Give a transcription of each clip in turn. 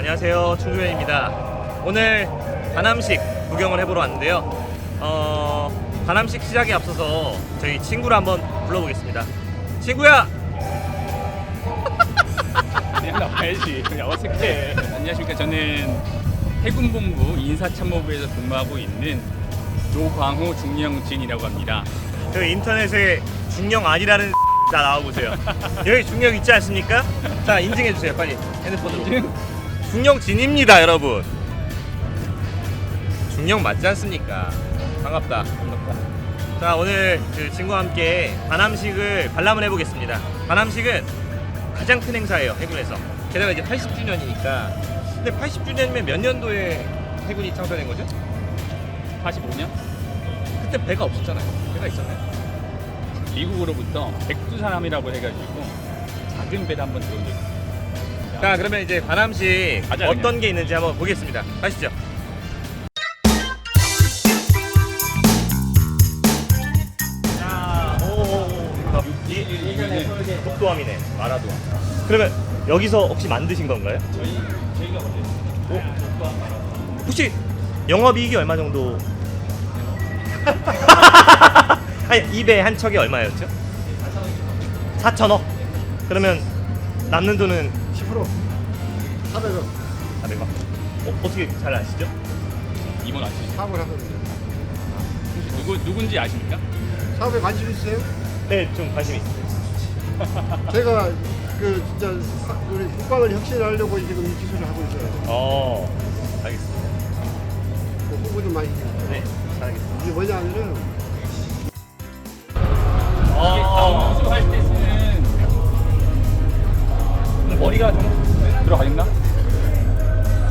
안녕하세요. 충주현입니다. 오늘 반함식 구경을 해보러 왔는데요. 어, 반함식 시작에 앞서서 저희 친구를 한번 불러보겠습니다. 친구야! 그냥 나와야지. 그냥 어색해. 안녕하십니까. 저는 해군본부 인사참모부에서 근무하고 있는 노광호 중령진이라고 합니다. 그 인터넷에 중령 아니라는 나 나와보세요. 여기 중령 있지 않습니까? 자, 인증해주세요. 빨리. 핸드폰으로. 인증? 중령 진입니다, 여러분. 중령 맞지 않습니까? 반갑다. 자, 오늘 그 친구와 함께 반함식을 관람을 해보겠습니다. 반함식은 가장 큰 행사예요, 해군에서. 게다가 이제 80주년이니까. 근데 80주년이면 몇 년도에 해군이 창설된 거죠? 45년? 그때 배가 없었잖아요. 배가 있었나요? 미국으로부터 백두사람이라고 해가지고 작은 배를 한번 들어온 적이 있어요. 자, 그러면 이제 반함식 가자, 어떤 그냥. 게 있는지 한번 보겠습니다. 가시죠. 독도함이네. 마라도함. 그러면 여기서 혹시 만드신 건가요? 저희, 저희가 원래 혹시 영업이익이 얼마 정도? 아니, 이배한 척이 얼마였죠? 4천억. 그러면 남는 돈은 10% 400원 400원. 어, 어떻게 잘 아시죠? 이번 아시죠? 사업을 하거든요. 혹시 누구, 누군지 아십니까? 사업에 관심 있으세요? 네, 좀 관심 있어요. 제가 그 진짜 사- 우리 국방을 혁신하려고 지금 이 기술을 하고 있어요. 어, 알겠습니다. 그 홍보 좀 많이 해주세요. 네, 잘하겠습니다. 이게 뭐냐면은 이게 어, 방수할 때 쓰는 머리가 좀 들어가 있나?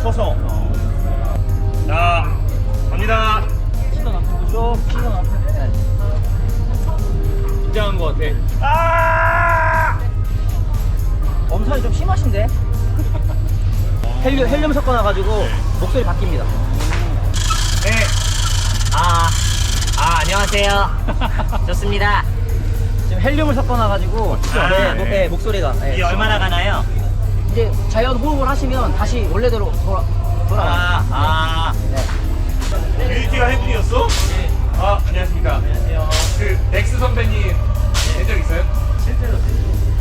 커서. 자, 갑니다. 나쁜 거죠? 피가 나쁜 네. 긴장한 것 같아. 아! 엄살이 좀 심하신데? 헬륨, 헬륨 섞어놔가지고 목소리 바뀝니다. 네. 아, 아, 안녕하세요. 좋습니다. 지금 헬륨을 섞어놔가지고 아, 네, 목- 네. 네, 목소리가 네. 이게 얼마나 가나요? 이제 자연 호흡을 하시면 다시 원래대로 돌아, 돌아가. 아, 네. 유니티가 해군이었어? 아, 안녕하십니까. 안녕하세요. 그 넥스 선배님 뵌적 있어요?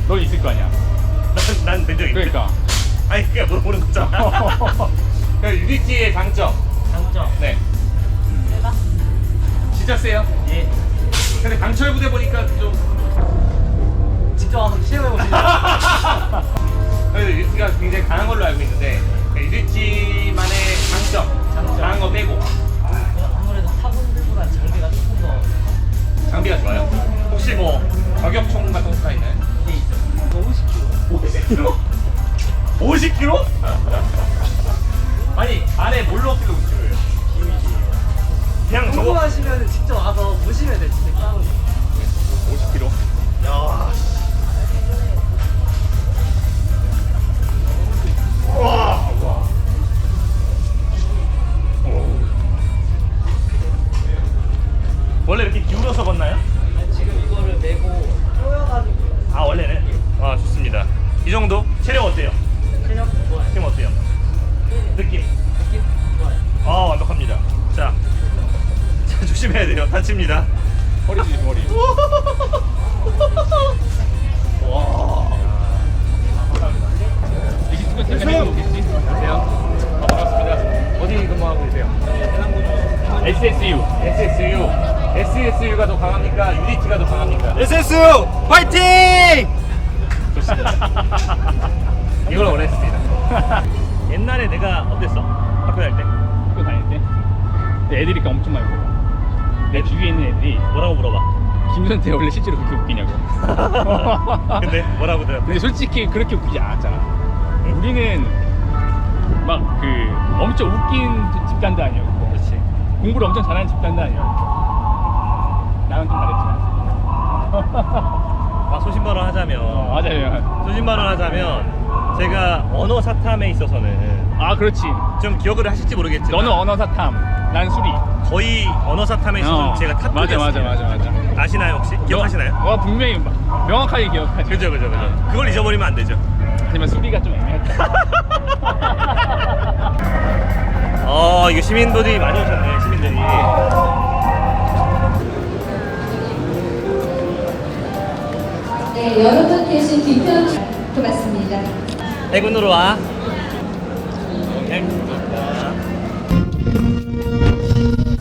넌 있을 거 아니야. 난뵌 적 있어. 그러니까. 아니, 그게 물어보는 거잖아. 그 유니티의 장점. 장점. 네. 세다? 진짜 세요? 예. 근데 강철 부대 보니까 좀 직접 한번 시험해 보시죠. 그래도 유니티가 굉장히 강한 걸로 알고 있는데 원래 이렇게 기울어서 걷나요? 지금 이거를 메고 쪼여가지고 아 원래는 아 좋습니다. 이 정도 체력 어때요? 체력 좋아요. 지금 어때요? 느낌? 느낌 좋아요. 아 완벽합니다. 자, 자 조심해야 돼요. 다칩니다. 허리 조심, 허리. 이걸 원했습니다. 옛날에 내가 어땠어? 학교 다닐 때? 학교 다닐 때. 근데 애들이 엄청 많이 물어봐. 내 주위에 있는 애들이 뭐라고 물어봐. 김선태 원래 실제로 그렇게 웃기냐고. 근데 뭐라고 대답해? 근데 솔직히 그렇게 웃기지 않았잖아. 우리는 막 그 엄청 웃긴 집단도 아니었고, 그렇지. 공부를 엄청 잘하는 집단도 아니었고. 나는 좀 다르지. 아, 소신발언 하자면. 어, 맞아요. 소신발언 하자면 제가 언어 사탐에 있어서는 아 그렇지. 좀 기억을 하실지 모르겠지만 너는 언어 사탐, 난 수리. 거의 언어 사탐에 있어서 는 어, 제가 맞아 탑급이었어요. 맞아 맞아 맞아. 아시나요 혹시? 기억하시나요? 와 분명히 마- 명확하게 기억하지. 그죠 그죠 그죠. 그걸 잊어버리면 안 되죠. 하지만 수리가 좀 애매했다. 시민들이 많이 오셨네 시민들이 네, 여러분 계신 뒤편 고맙습니다. 해군으로 와 해군으로 와.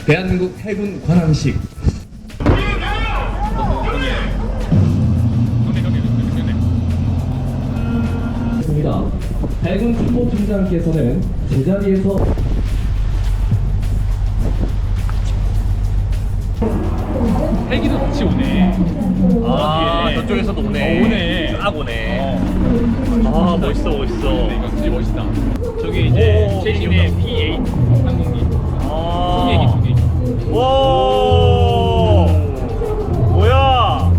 대한민국 해군 관함식 입니다. 해군 축포팀장께서는 제자리에서 저쪽에서도 오네 어, 오네. 쫙 오네 어. 아 멋있어 멋있어 근데 이거 진짜 멋있다. 저기 이제 오, 최신의 P8 항공기. 아. 투개기. 와 뭐야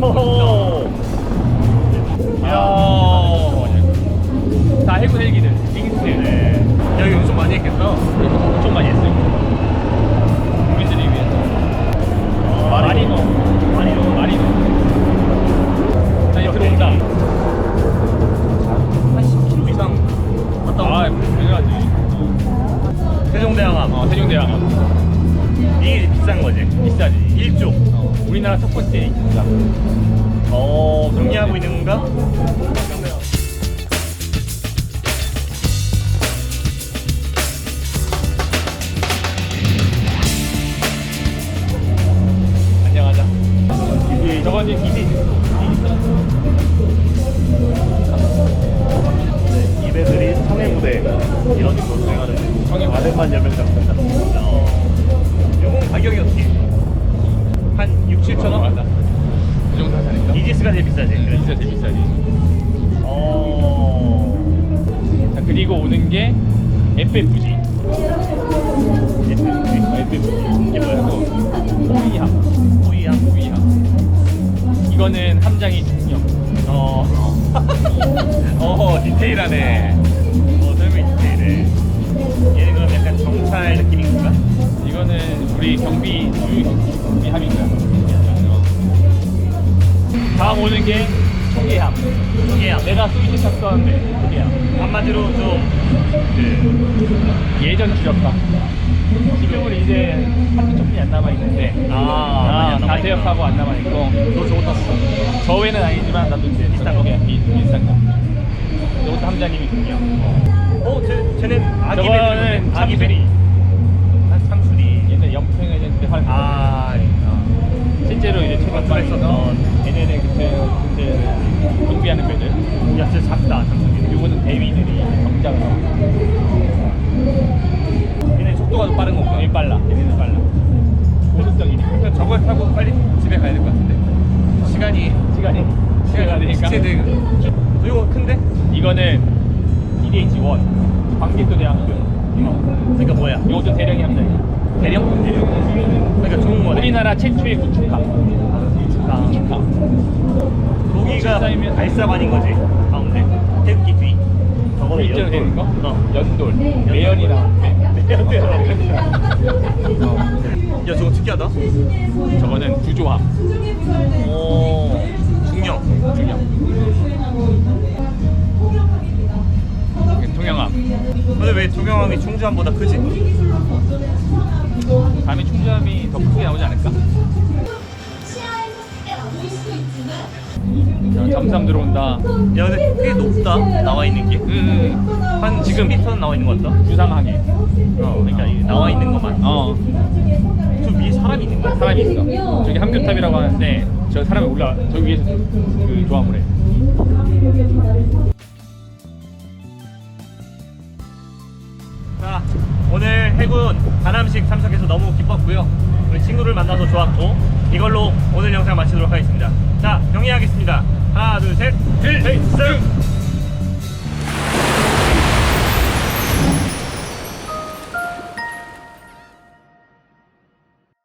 호호. 아, 이야 다 해군 헬기들. 잉스. 네. 여기 운송 많이 했겠어 세종대왕함 어, 세종대왕. 이게 비싼 거지 비싸지. 1조 어, 우리나라 첫 번째 기사. 어 정리하고 있는 건가? 안녕하자. 저건 이제 기지. 이배들이 청해부대 이런 식으로 청해 부대. 아들만 열명 잡는다. 어. 요건 가격이 어떻게? 한 6, 7천 원? 맞아. 그 정도 않을까? 이지스가 제일 비싸지 그래. 진짜 제일 비싸지. 어... 자, 그리고 오는 게 FFG. FFG. 이게 뭐야? 호위함. 호이함 호위함. 이거는 함장이 중력. 어... 어 디테일하네 경비 주요 경비함인가? 다음 오는 게 초계함. 초계함. 내가 스위치 탔었는데 초계함. 한마디로 좀그 예전 주력함. 지금은 이제 한두 조금이 안 남아 있는데 아, 다. 퇴역하고 안 남아 있고 너 저거 탔어 저 외는 아니지만 나도 이제 비싼 거게 비싼 거. 이것도 함장님이 중요. 어? 쟤, 쟤는 아기 베리 아기. 베리 했는데 활. 아 실제로 이제 최근에 했었던. 얘네들 그때 그때 경비하는 배들. 야 진짜 작다 참수리 요거는 대위들이 있어. 얘네 속도가 좀 빠른 건가? 얘 빨라. 얘네는 빨라. 고속성이니까. 그냥 저걸 타고 빨리 집에 가야 될 것 같은데 시간이 시간이 시간이 되니까. 시체들 이거 큰데? 이거는 EDH1 광개토 대학교. 그러니까 뭐야? 이것도 대령이 함장이야. 대령? 대령 그러니까 좋은 거네 우리나라 최초의 구축함. 아, 구축함. 여기가 쌓이면- 발사관인 거지 가운데 태극기 뒤 저거는 연돌. 되는 거? 어. 연돌. 매연이랑 야 저거 특이하다 저거는 구조함. 오 중령 중형. 통영함. 근데 왜 중형함이 충주함보다 크지? 다음에 충주함이 더 크게 나오지 않을까? 자, 잠수함 들어온다. 야 근데 꽤 높다 나와 있는 게한 음, 지금 10m 나와 있는 것 같다 유상항해. 어 그러니까 이 나와 있는 것만 어, 저 위에 사람이 있는 거야 사람이 있어. 저기 함교탑이라고 하는데 저 사람이 올라 저 위에서 그 조함을 해. 자 오늘 해군 반함식 참석해서 너무 기뻤고요. 우리 친구를 만나서 좋았고 이걸로 오늘 영상 마치도록 하겠습니다. 자 정리하겠습니다. 하나 둘셋. 필승